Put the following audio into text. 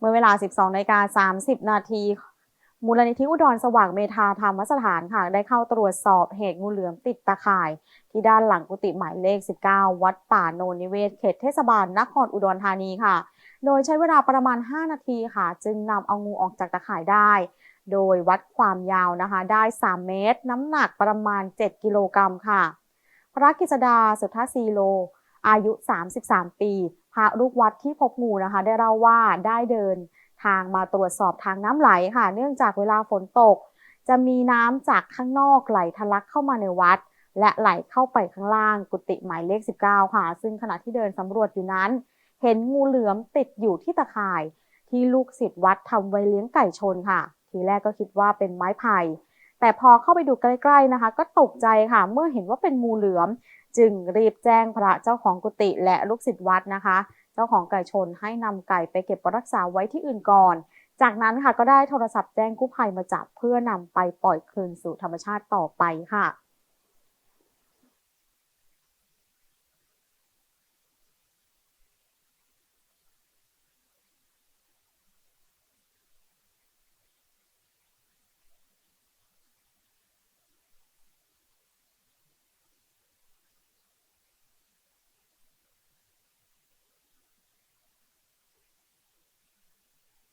เมื่อเวลา 12นาฬิกา30 นาที มูลนิธิอุดรสว่างเมธาธรรมสถานค่ะ ได้เข้าตรวจสอบเหตุงูเหลือมติดตะข่าย ที่ด้านหลังกุฏิหมายเลข 19 วัดป่าโนนิเวศ เขตเทศบาลนครอุดรธานีค่ะ โดยใช้เวลาประมาณ 5 นาทีค่ะ จึงนำเอางูออกจากตะข่ายได้ โดยวัดความยาวนะคะได้ 3 เมตร น้ำหนักประมาณ 7 กิโลกรัมค่ะ พระกิษดาสุทธซีโล อายุ 33 ปี พระลูกวัดที่พบงูนะคะ ได้เล่าว่าได้เดินทางมาตรวจสอบทางน้ำไหลค่ะ เนื่องจากเวลาฝนตก จะมีน้ำจากข้างนอกไหลทะลักเข้ามาในวัด และไหลเข้าไปข้างล่างกุฏิหมายเลข 19 ค่ะ ซึ่งขณะที่เดินสำรวจอยู่นั้น เห็นงูเหลือมติดอยู่ที่ตะข่าย ที่ลูกศิษย์วัดทำไว้เลี้ยงไก่ชนค่ะ ทีแรกก็คิดว่าเป็นไม้ไผ่ แต่พอเข้าไปดูใกล้ๆนะคะ ก็ตกใจค่ะเมื่อเห็นว่าเป็นงูเหลือม จึงรีบแจ้งพระเจ้าของกุฏิและลูกศิษย์วัดนะคะ เจ้าของไก่ชนให้นำไก่ไปเก็บรักษาไว้ที่อื่นก่อน จากนั้นค่ะก็ได้โทรศัพท์แจ้งกู้ภัยมาจับเพื่อนำไปปล่อยคืนสู่ธรรมชาติต่อไปค่ะ